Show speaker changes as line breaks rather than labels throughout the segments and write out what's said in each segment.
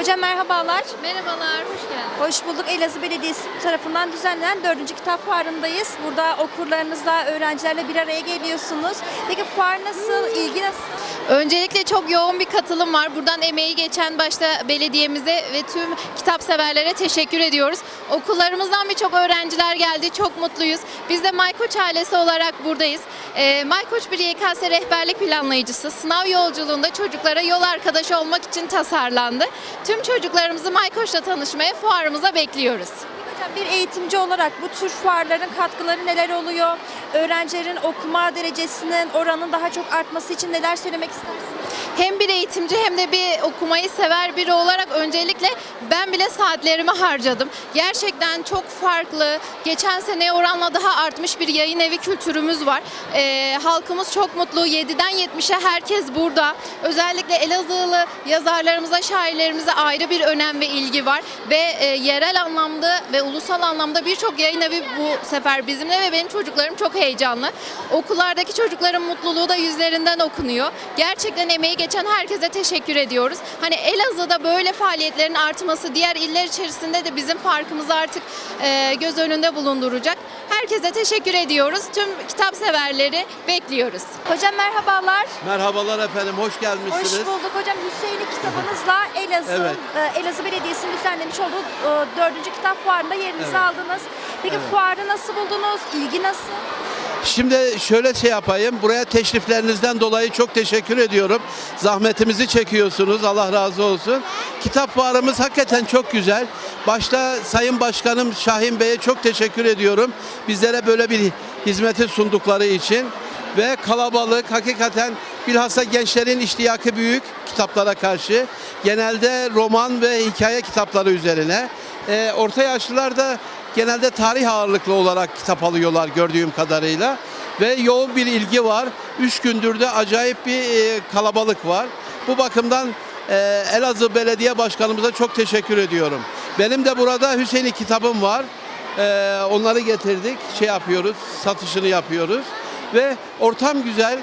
Hocam merhabalar.
Merhabalar, hoş geldiniz.
Hoş bulduk. Elazığ Belediyesi tarafından düzenlenen 4. kitap fuarındayız. Burada okurlarınızla, öğrencilerle bir araya geliyorsunuz. Peki fuar nasıl, ilgi nasıl?
Öncelikle çok yoğun bir katılım var. Buradan emeği geçen başta belediyemize ve tüm kitap severlere teşekkür ediyoruz. Okullarımızdan birçok öğrenciler geldi. Çok mutluyuz. Biz de Maykoç ailesi olarak buradayız. Ee, Maykoç bir YKS rehberlik planlayıcısı. Sınav yolculuğunda çocuklara yol arkadaşı olmak için tasarlandı. Tüm çocuklarımızı Maykoç'la tanışmaya fuarımıza bekliyoruz.
Hocam bir eğitimci olarak bu tür fuarların katkıları neler oluyor? Öğrencilerin okuma derecesinin, oranın daha çok artması için neler söylemek istersiniz?
Hem bir eğitimci hem de bir okumayı sever biri olarak öncelikle ben bile saatlerimi harcadım. Gerçekten çok farklı, geçen seneye oranla daha artmış bir yayın evi kültürümüz var. Ee, halkımız çok mutlu, 7'den 70'e herkes burada. Özellikle Elazığlı yazarlarımıza, şairlerimize ayrı bir önem ve ilgi var. Ve e, yerel anlamda ve ulusal anlamda birçok yayın evi bu sefer bizimle ve benim çocuklarım çok heyecanlı. Okullardaki çocukların mutluluğu da yüzlerinden okunuyor. Gerçekten emeği geçen herkese teşekkür ediyoruz. Hani Elazığ'da böyle faaliyetlerin artması diğer iller içerisinde de bizim farkımızı artık e, göz önünde bulunduracak. Herkese teşekkür ediyoruz. Tüm kitap severleri bekliyoruz.
Hocam merhabalar.
Merhabalar efendim, hoş gelmişsiniz.
Hoş bulduk hocam. Hüseyin'in kitabınızla Elazığ,
Evet.
e, Elazığ Belediyesi'nin düzenlemiş olduğu e, 4. kitap fuarında yerinizi
Evet.
aldınız. Peki
Evet.
fuarı nasıl buldunuz? İlgi nasıl?
Şimdi şöyle şey yapayım, buraya teşriflerinizden dolayı çok teşekkür ediyorum. Zahmetimizi çekiyorsunuz, Allah razı olsun. Kitap fuarımız hakikaten çok güzel. Başta Sayın Başkanım Şahin Bey'e çok teşekkür ediyorum. Bizlere böyle bir hizmeti sundukları için. Ve kalabalık, hakikaten bilhassa gençlerin iştiyakı büyük kitaplara karşı. Genelde roman ve hikaye kitapları üzerine. Ee, orta yaşlılar da genelde tarih ağırlıklı olarak kitap alıyorlar gördüğüm kadarıyla. Ve yoğun bir ilgi var. Üç gündür de acayip bir e, kalabalık var. Bu bakımdan e, Elazığ Belediye Başkanımıza çok teşekkür ediyorum. Benim de burada Hüseyin'i kitabım var. E, onları getirdik. Şey yapıyoruz, satışını yapıyoruz. Ve ortam güzel.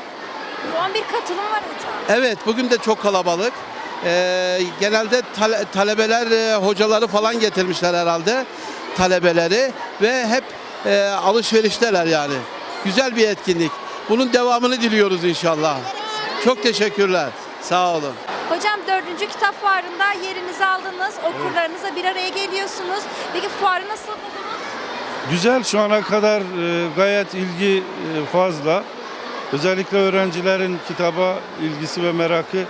Yoğun bir katılım var hocam.
Evet bugün de çok kalabalık. Ee, genelde tale- talebeler, hocaları falan getirmişler herhalde. Talebeleri ve hep e, alışverişteler yani. Güzel bir etkinlik. Bunun devamını diliyoruz inşallah. Çok teşekkürler. Sağ olun.
Hocam 4. kitap fuarında yerinizi aldınız. Okurlarınızla bir araya geliyorsunuz. Peki fuarı nasıl buldunuz?
Güzel şu ana kadar e, gayet ilgi e, fazla. Özellikle öğrencilerin kitaba ilgisi ve merakı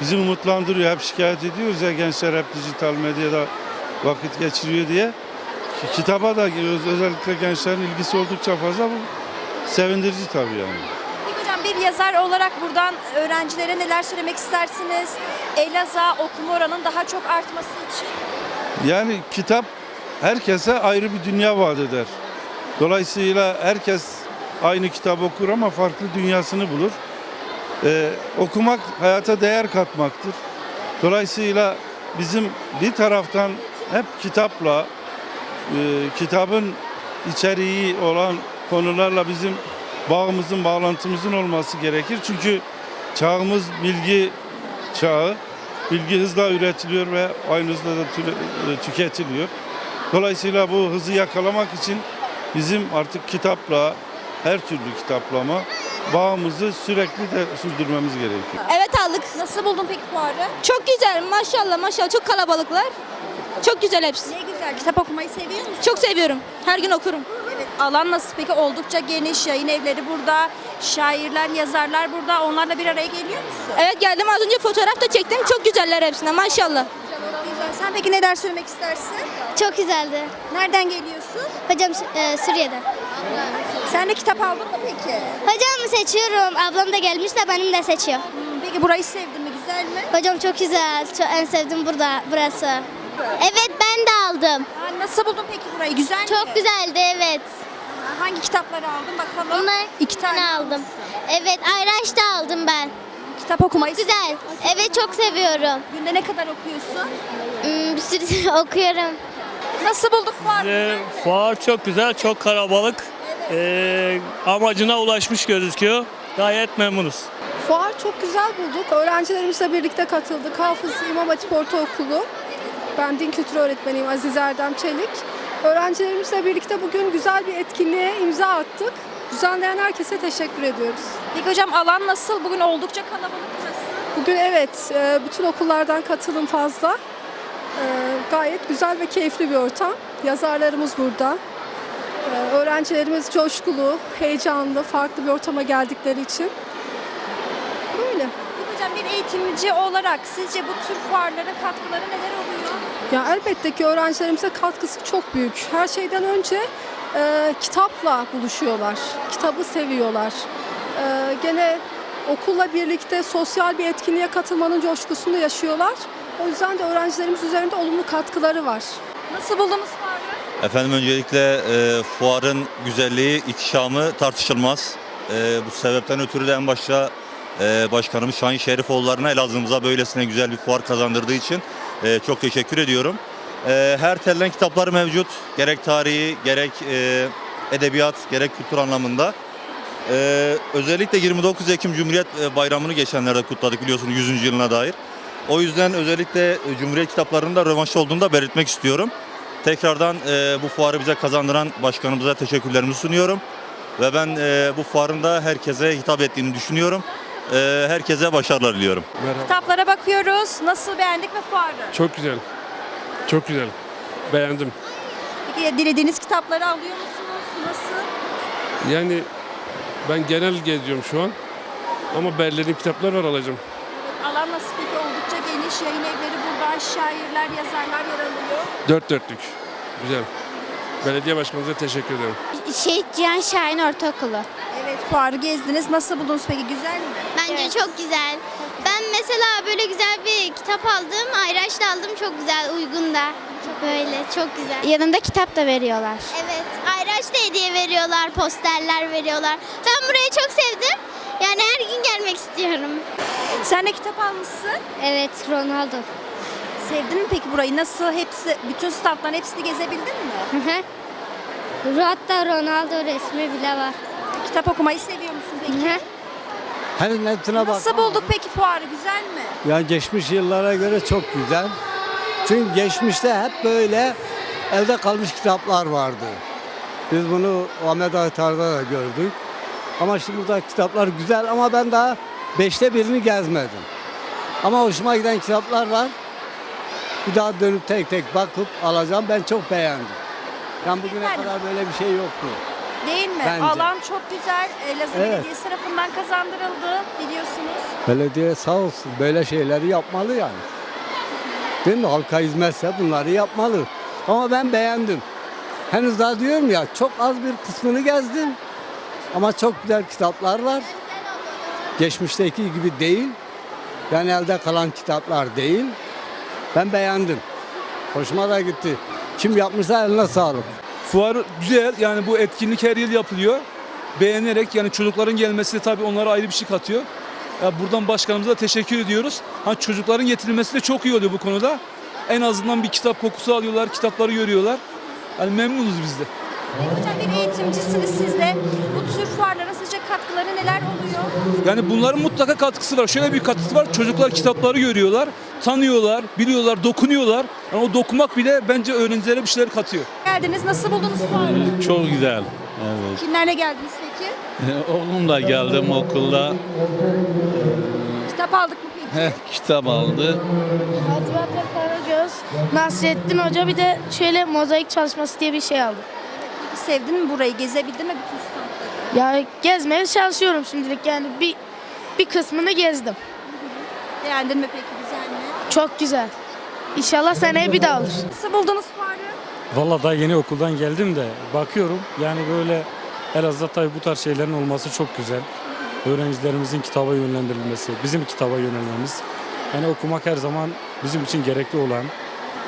bizi umutlandırıyor. Hep şikayet ediyoruz ya gençler hep dijital medyada vakit geçiriyor diye. Ki- Kitaba da öz- özellikle gençlerin ilgisi oldukça fazla bu sevindirici tabii yani.
Peki hocam bir yazar olarak buradan öğrencilere neler söylemek istersiniz? Elazığ okuma oranının daha çok artması için.
Yani kitap herkese ayrı bir dünya vaat eder. Dolayısıyla herkes aynı kitap okur ama farklı dünyasını bulur. Ee, okumak hayata değer katmaktır. Dolayısıyla bizim bir taraftan hep kitapla, e, kitabın içeriği olan konularla bizim bağımızın, bağlantımızın olması gerekir. Çünkü çağımız bilgi çağı. Bilgi hızla üretiliyor ve aynı hızla da e, tüketiliyor. Dolayısıyla bu hızı yakalamak için bizim artık kitapla, her türlü kitaplama bağımızı sürekli de sürdürmemiz gerekiyor.
Evet aldık.
Nasıl buldun peki fuarı?
Çok güzel maşallah maşallah çok kalabalıklar. Çok güzel hepsi.
Güzel. Kitap okumayı seviyor musun?
Çok seviyorum. Her gün okurum.
Evet. Alan nasıl peki? Oldukça geniş. Yayın evleri burada. Şairler, yazarlar burada. Onlarla bir araya geliyor musun?
Evet geldim az önce fotoğraf da çektim. Çok güzeller hepsine maşallah.
Güzel. Sen peki neler söylemek istersin?
Çok güzeldi.
Nereden geliyorsun?
Hocam e, Suriye'de.
Sen de kitap aldın mı peki?
Hocam seçiyorum. Ablam da gelmiş de benim de seçiyor.
Hmm, Peki burayı sevdin mi? Güzel mi?
Hocam çok güzel. Çok, en sevdiğim burada burası. Evet ben de aldım.
Ha, nasıl buldun peki burayı? Güzel mi?
Çok güzeldi evet.
Ha, Hangi kitapları aldın bakalım?
Bunlar
İki tane
aldım.
almışsın.
Evet Ayraç da aldım ben.
Kitap okumayı
Güzel.
seviyorsun.
Evet çok seviyorum.
Günde ne kadar okuyorsun?
Hmm, bir sürü okuyorum.
Nasıl bulduk fuarı?
Ee, fuar çok güzel, çok kalabalık. Ee, amacına ulaşmış gözüküyor. Gayet memnunuz.
Fuar çok güzel bulduk. Öğrencilerimizle birlikte katıldık. Hafız İmam Hatip Ortaokulu. Ben din kültürü öğretmeniyim Aziz Erdem Çelik. Öğrencilerimizle birlikte bugün güzel bir etkinliğe imza attık. Düzenleyen herkese teşekkür ediyoruz.
Peki hocam alan nasıl? Bugün oldukça kalabalık burası.
Bugün evet e, bütün okullardan katılım fazla. E, Gayet güzel ve keyifli bir ortam. Yazarlarımız burada. E, Öğrencilerimiz coşkulu, heyecanlı, farklı bir ortama geldikleri için. Böyle.
Hocam bir eğitimci olarak sizce bu tür fuarların katkıları neler oluyor?
Ya elbette ki öğrencilerimize katkısı çok büyük. Her şeyden önce e, kitapla buluşuyorlar. Kitabı seviyorlar. E, gene okulla birlikte sosyal bir etkinliğe katılmanın coşkusunu yaşıyorlar. O yüzden de öğrencilerimiz üzerinde olumlu katkıları var.
Nasıl buldunuz fuarı?
Efendim öncelikle e, fuarın güzelliği, ihtişamı tartışılmaz. E, bu sebepten ötürü de en başta e, Başkanımız Şahin Şerifoğulları'na Elazığ'ımıza böylesine güzel bir fuar kazandırdığı için e, çok teşekkür ediyorum. E, her telden kitaplar mevcut. Gerek tarihi, gerek e, edebiyat, gerek kültür anlamında. E, özellikle 29 Ekim Cumhuriyet e, Bayramı'nı geçenlerde kutladık biliyorsunuz 100. yılına dair. O yüzden özellikle e, Cumhuriyet kitaplarının da rövanşı olduğunu da belirtmek istiyorum. Tekrardan e, bu fuarı bize kazandıran başkanımıza teşekkürlerimi sunuyorum. Ve ben e, bu fuarın da herkese hitap ettiğini düşünüyorum. E, herkese başarılar diliyorum.
Kitaplara bakıyoruz. Nasıl beğendik mi fuarı?
Çok güzel. Çok güzel. Beğendim.
Peki dilediğiniz kitapları alıyor musunuz? Nasıl?
Yani ben genel geziyorum şu an. Ama belirlediğim kitaplar var alacağım.
Alan nasıl peki? Oldukça geniş. Yayın evleri burada. Şairler, yazarlar yer alıyor.
Dört dörtlük. Güzel. Belediye başkanımıza teşekkür ederim.
Şehit Cihan Şahin Ortaokulu.
Evet fuarı gezdiniz. Nasıl buldunuz peki? Güzel mi?
Bence çok güzel. Ben mesela böyle güzel bir kitap aldım. Ayraç'la aldım. Çok güzel, uygun da. Böyle çok güzel. Yanında kitap da veriyorlar. Evet. Ayraç da hediye veriyorlar, posterler veriyorlar. Ben burayı çok sevdim. Yani her gün gelmek istiyorum.
Sen de kitap almışsın.
Evet, Ronaldo.
Sevdin mi peki burayı? Nasıl? Hepsi, bütün standların hepsini gezebildin mi?
Hatta Ronaldo resmi bile var.
Kitap okumayı seviyor musun peki?
Hem hepsine bak.
Nasıl bulduk peki fuarı? Güzel mi?
Ya geçmiş yıllara göre çok güzel. Çünkü geçmişte hep böyle elde kalmış kitaplar vardı. Biz bunu Ahmet Aytar'da da gördük. Ama şimdi burada kitaplar güzel ama ben daha beşte birini gezmedim. Ama hoşuma giden kitaplar var. Bir daha dönüp tek tek bakıp alacağım. Ben çok beğendim. Yani bugüne kadar böyle bir şey yoktu.
Değil mi?
Bence.
Alan çok güzel. Elazığ
Evet.
Belediyesi tarafından kazandırıldı biliyorsunuz.
Belediye sağ olsun böyle şeyleri yapmalı yani. Değil mi? Halka hizmetse bunları yapmalı. Ama ben beğendim. Henüz daha diyorum ya çok az bir kısmını gezdim. Ama çok güzel kitaplar var. Geçmişteki gibi değil. Yani elde kalan kitaplar değil. Ben beğendim. Hoşuma da gitti. Kim yapmışsa eline sağlık.
Fuar güzel yani bu etkinlik her yıl yapılıyor. Beğenerek yani çocukların gelmesi de tabii onlara ayrı bir şey katıyor. Ya buradan başkanımıza teşekkür ediyoruz. Ha çocukların getirilmesi de çok iyi oluyor bu konuda. En azından bir kitap kokusu alıyorlar, kitapları görüyorlar. Yani memnunuz biz de.
Hocam bir eğitimcisiniz siz de. Bu tür fuarlara sizce katkıları neler oluyor?
Yani bunların mutlaka katkısı var. Şöyle bir katkısı var. Çocuklar kitapları görüyorlar, tanıyorlar, biliyorlar, dokunuyorlar. Yani o dokumak bile bence öğrencilere bir şeyler katıyor.
Geldiniz. Nasıl buldunuz fuarı?
Çok güzel. Evet.
Kimlerle geldiniz peki?
Oğlumla geldim okulda.
Kitap aldık mı peki?
kitap aldı.
Hacivat'la Karagöz, Nasrettin Hoca bir de şöyle mozaik çalışması diye bir şey aldım.
Peki sevdin mi burayı? Gezebildin mi bütün standları?
Ya gezmeye çalışıyorum şimdilik yani bir bir kısmını gezdim.
Beğendin mi peki? Güzel mi?
Çok güzel. İnşallah seneye bir daha olur.
Nasıl buldunuz fuarı?
Valla daha yeni okuldan geldim de bakıyorum yani böyle Elazığ'da tabii bu tarz şeylerin olması çok güzel. Öğrencilerimizin kitaba yönlendirilmesi, bizim kitaba yönelmemiz. Yani okumak her zaman bizim için gerekli olan,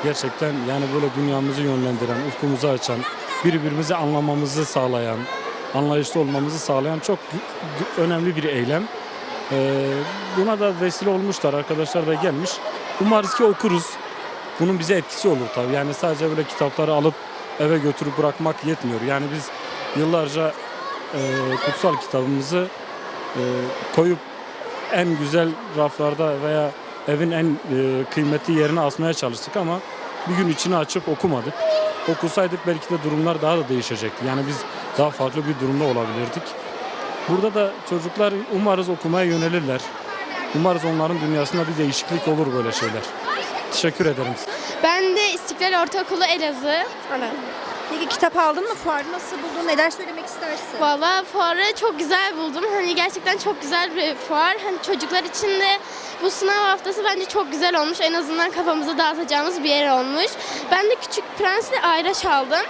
gerçekten yani böyle dünyamızı yönlendiren, ufkumuzu açan, birbirimizi anlamamızı sağlayan, anlayışlı olmamızı sağlayan çok önemli bir eylem. Ee, buna da vesile olmuşlar, arkadaşlar da gelmiş. Umarız ki okuruz. Bunun bize etkisi olur tabii. Yani sadece böyle kitapları alıp eve götürüp bırakmak yetmiyor. Yani biz yıllarca e, kutsal kitabımızı e, koyup en güzel raflarda veya evin en e, kıymetli yerine asmaya çalıştık ama bir gün içini açıp okumadık. Okusaydık belki de durumlar daha da değişecekti. Yani biz daha farklı bir durumda olabilirdik. Burada da çocuklar umarız okumaya yönelirler. Umarız onların dünyasında bir değişiklik olur böyle şeyler. Teşekkür ederim.
Ben de İstiklal Ortaokulu Elazığ.
Peki kitap aldın mı? Fuarı nasıl buldun? Neler söylemek istersin?
Valla fuarı çok güzel buldum. Hani gerçekten çok güzel bir fuar. Hani çocuklar için de bu sınav haftası bence çok güzel olmuş. En azından kafamızı dağıtacağımız bir yer olmuş. Ben de Küçük Prens'le Ayraç aldım.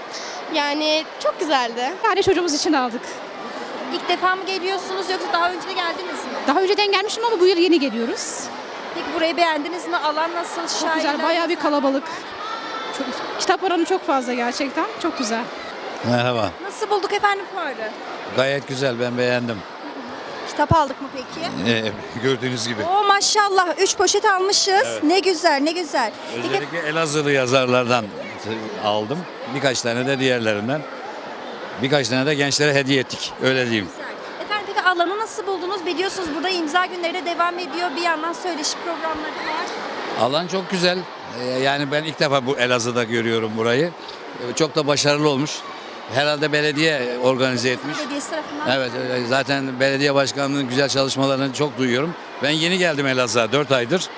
Yani çok güzeldi.
Yani çocuğumuz için aldık.
İlk defa mı geliyorsunuz yoksa daha önce de geldiniz mi?
Daha önceden gelmiştim ama bu yıl yeni geliyoruz.
Peki burayı beğendiniz mi? Alan nasıl?
Çok güzel,
Şairler
bayağı bir kalabalık. Çok, kitap oranı çok fazla gerçekten. Çok güzel.
Merhaba.
Nasıl bulduk efendim fuarı?
Gayet güzel ben beğendim.
Kitap aldık mı peki?
Ee, gördüğünüz gibi.
Oo maşallah 3 poşet almışız. Ne güzel ne güzel.
Özellikle Elazığlı yazarlardan aldım. Birkaç tane de diğerlerinden. Birkaç tane de gençlere hediye ettik. Öyle diyeyim.
Alanı nasıl buldunuz? Biliyorsunuz burada imza günleri de devam ediyor. Bir yandan söyleşi programları var.
Alan çok güzel. Ee, yani ben ilk defa bu Elazığ'da görüyorum burayı. Ee, Çok da başarılı olmuş. Herhalde belediye organize etmiş.
Belediyesi tarafından.
Evet öyle. zaten belediye başkanlığının güzel çalışmalarını çok duyuyorum. Ben yeni geldim Elazığ'a 4 aydır.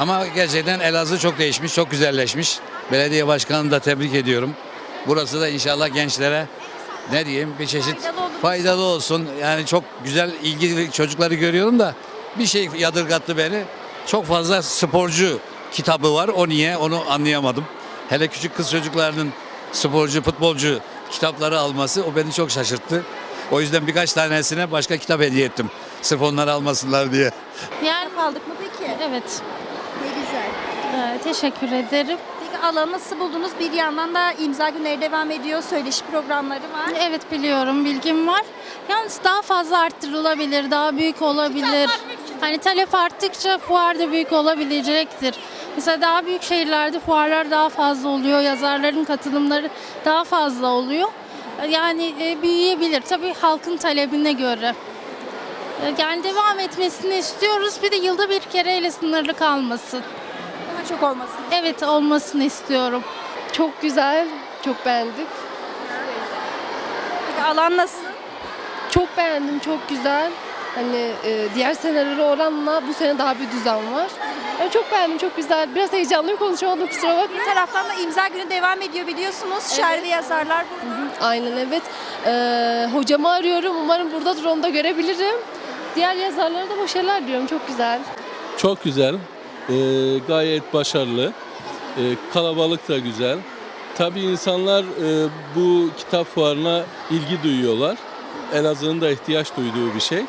Ama gerçekten Elazığ çok değişmiş, çok güzelleşmiş. Belediye başkanını da tebrik ediyorum. Burası da inşallah gençlere ne diyeyim bir çeşit
Faydalı.
Faydalı olsun. Yani çok güzel ilgili çocukları görüyorum da bir şey yadırgattı beni. Çok fazla sporcu kitabı var. O niye onu anlayamadım. Hele küçük kız çocuklarının sporcu, futbolcu kitapları alması o beni çok şaşırttı. O yüzden birkaç tanesine başka kitap hediye ettim. Sırf onları almasınlar diye.
Yani aldık mı peki?
Evet.
Ne güzel.
Ee, teşekkür ederim.
Alanı nasıl buldunuz? Bir yandan da imza günleri devam ediyor. Söyleşi programları var.
Evet biliyorum, bilgim var. Yalnız daha fazla arttırılabilir, daha büyük olabilir. Hani talep arttıkça fuar da büyük olabilecektir. Mesela daha büyük şehirlerde fuarlar daha fazla oluyor, yazarların katılımları daha fazla oluyor. Yani e, büyüyebilir tabii halkın talebine göre. E, Yani devam etmesini istiyoruz. Bir de yılda bir kereyle sınırlı kalmasın.
Daha çok olmasın.
Evet olmasını istiyorum.
Çok güzel, çok beğendik.
Peki alan nasıl?
Çok beğendim, çok güzel. Hani e, diğer senelere oranla bu sene daha bir düzen var. Ben çok beğendim, çok güzel. Biraz heyecanlıyım konuşamadım kusura bakma.
Bir taraftan da imza günü devam ediyor biliyorsunuz. Şair ve yazarlar burada.
Aynen evet. Ee, hocamı arıyorum. Umarım buradadır onu da görebilirim. Diğer yazarlara da başarılar diliyorum. Çok güzel.
Çok güzel. Ee, gayet başarılı. Ee, kalabalık da güzel. Tabii insanlar e, bu kitap fuarına ilgi duyuyorlar. Elazığ'ın da ihtiyaç duyduğu bir şey.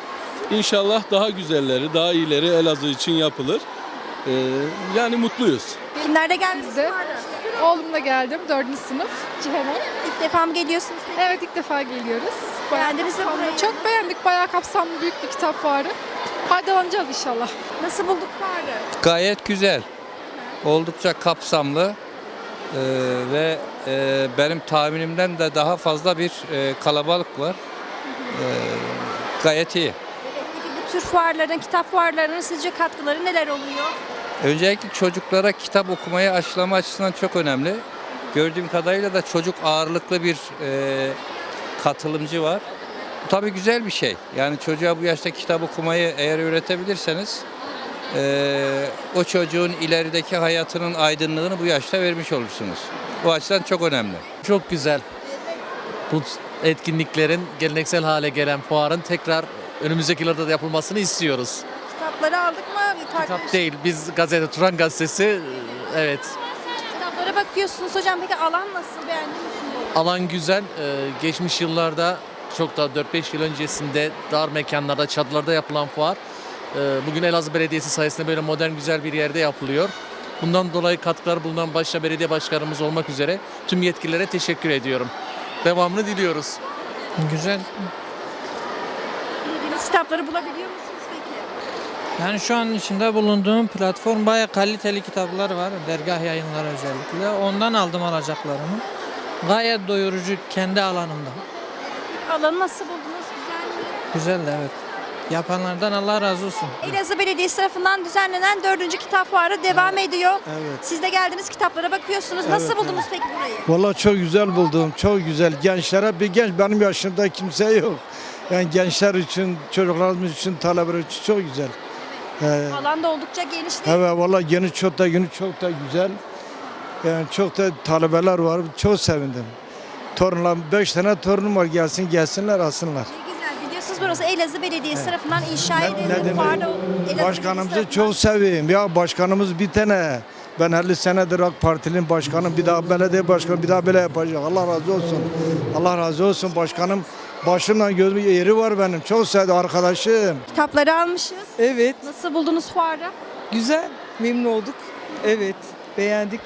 İnşallah daha güzelleri, daha iyileri Elazığ için yapılır. Ee, yani mutluyuz.
Kimler de geldiniz
Biz de. Oğlumla geldim. Dördüncü sınıf. Cihan'a.
İlk defa mı geliyorsunuz?
Evet ilk defa geliyoruz.
Beğendiniz mi burayı?
Çok beğendik. Bayağı kapsamlı büyük bir kitap fuarı. Faydalanacağız inşallah.
Nasıl bulduk fuarı?
Gayet güzel. Oldukça kapsamlı Ee, ve e, benim tahminimden de daha fazla bir e, kalabalık var. Ee, gayet iyi.
Peki bu tür fuarların, kitap fuarlarının sizce katkıları neler oluyor?
Öncelikle çocuklara kitap okumayı aşılama açısından çok önemli. Gördüğüm kadarıyla da çocuk ağırlıklı bir e, katılımcı var. Tabii güzel bir şey. Yani çocuğa bu yaşta kitap okumayı eğer öğretebilirseniz e, o çocuğun ilerideki hayatının aydınlığını bu yaşta vermiş olursunuz. Bu açıdan çok önemli.
Çok güzel. Bu etkinliklerin geleneksel hale gelen fuarın tekrar önümüzdeki yıllarda da yapılmasını istiyoruz.
Kitapları aldık mı? Bir takip-
Kitap değil, biz gazete, Turan gazetesi, evet.
Kitaplara bakıyorsunuz hocam. Peki alan nasıl? Beğendiniz mi?
Alan güzel. Ee, geçmiş yıllarda çok daha 4-5 yıl öncesinde dar mekanlarda, çadırlarda yapılan fuar. ee, bugün Elazığ Belediyesi sayesinde böyle modern güzel bir yerde yapılıyor. Bundan dolayı katkılar bulunan başta belediye başkanımız olmak üzere tüm yetkililere teşekkür ediyorum. Devamını diliyoruz.
Güzel.
Bildiğiniz kitapları bulabiliyor musunuz peki?
Yani şu an içinde bulunduğum platform bayağı kaliteli kitaplar var. Dergah yayınları özellikle. Ondan aldım alacaklarımı. Gayet doyurucu kendi alanımda.
Alanı nasıl buldunuz? Güzel mi?
Güzel de evet.
Yapanlardan Allah razı olsun.
Elazığ Belediyesi tarafından düzenlenen 4. kitap fuarı devam ediyor.
Evet.
Siz de geldiniz kitaplara bakıyorsunuz. Nasıl
Evet,
buldunuz peki burayı?
Vallahi çok güzel buldum. Çok güzel. Gençlere bir genç benim yaşımda kimse yok. Yani gençler için, çocuklarımız için, talebeler için çok güzel. Ee,
Alan da oldukça geniş değil
evet vallahi yeni çok da yeni çok da güzel. Yani çok da talebeler var. Çok sevindim. Torunlar, beş tane torunum var gelsin gelsinler alsınlar.
Ne güzel. Biliyorsunuz burası Elazığ Belediyesi tarafından inşa edildi.
demek?
Elazığ
Başkanımızı çok seveyim. Ya başkanımız bir tane. Ben 50 senedir AK Parti'nin başkanım. Bir daha belediye başkanı bir daha böyle yapacak. Allah razı olsun. Allah razı olsun başkanım. Başımdan gözüm yeri var benim. Çok sevdi arkadaşım.
Kitapları almışız.
Evet,
Nasıl buldunuz fuarı?
güzel, memnun olduk. Evet, beğendik.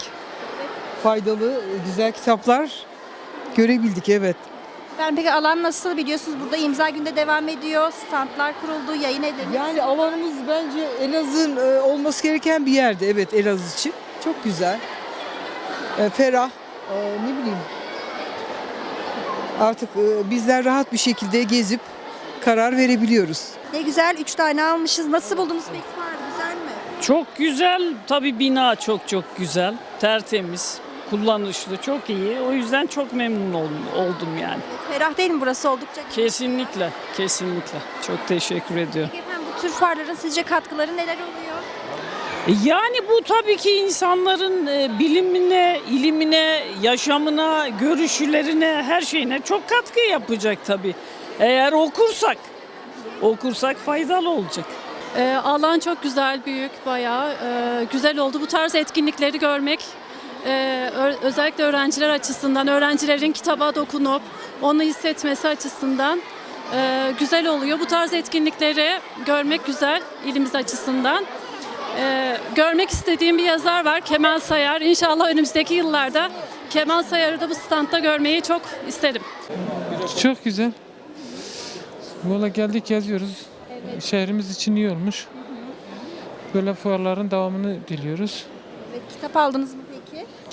Faydalı, güzel kitaplar görebildik, evet.
Ben peki alan nasıl biliyorsunuz burada imza günde devam ediyor. Standlar kuruldu, yayın edildi.
Yani alanımız bence Elazığ'ın e, olması gereken bir yerde. Evet Elazığ için. Çok güzel. E, ferah. E, ne bileyim. Artık e, bizler rahat bir şekilde gezip karar verebiliyoruz.
Ne güzel 3 tane almışız. Nasıl buldunuz peki? Güzel mi?
Çok güzel. Tabii bina çok çok güzel. Tertemiz, kullanışlı, çok iyi. O yüzden çok memnun oldum, oldum yani.
Ferah değil mi burası oldukça?
Kesinlikle, kesinlikle. Çok teşekkür ediyorum.
Peki efendim bu tür fuarların sizce katkıları neler oluyor?
Yani bu tabii ki insanların e, bilimine, ilimine, yaşamına, görüşlerine, her şeyine çok katkı yapacak tabii. Eğer okursak, okursak faydalı olacak.
E, alan çok güzel, büyük, bayağı e, güzel oldu. Bu tarz etkinlikleri görmek e, ö- özellikle öğrenciler açısından, öğrencilerin kitaba dokunup onu hissetmesi açısından e, güzel oluyor. Bu tarz etkinlikleri görmek güzel ilimiz açısından. E, görmek istediğim bir yazar var Kemal Sayar. İnşallah önümüzdeki yıllarda Kemal Sayar'ı da bu standta görmeyi çok isterim.
Çok güzel. Valla geldik geziyoruz. Şehrimiz için iyi olmuş. Böyle fuarların devamını diliyoruz.
Evet, kitap aldınız mı?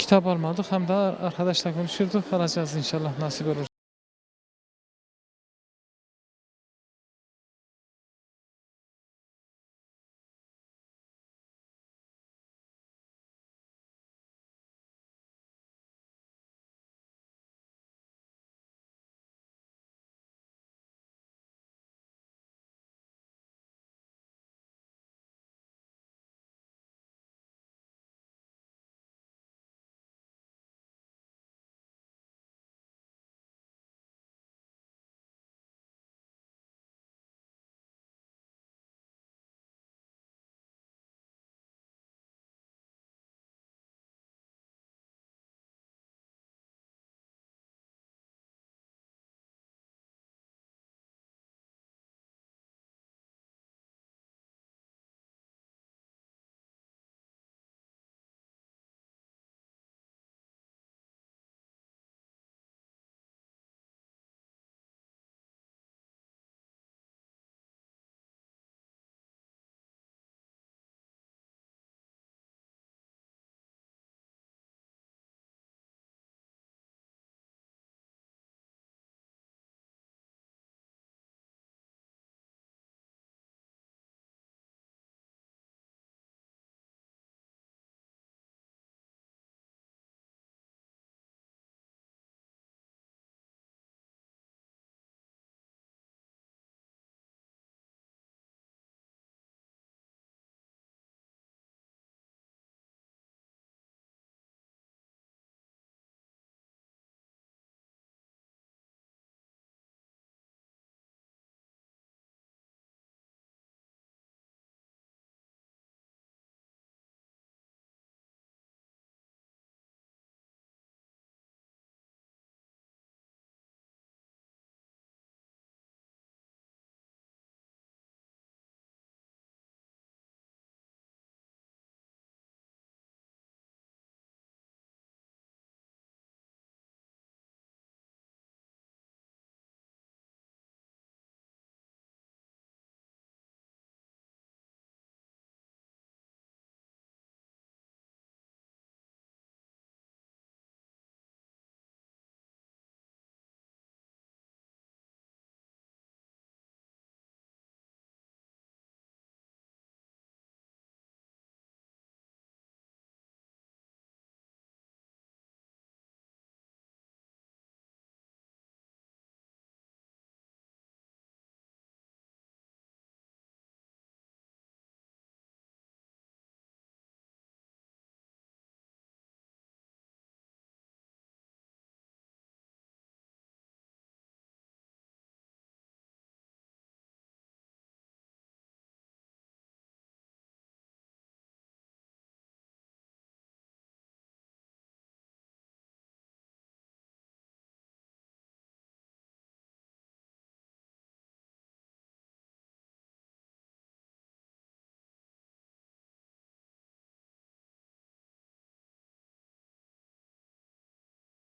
Kitap almadık hem de arkadaşla konuşuyorduk. Alacağız inşallah nasip olursa.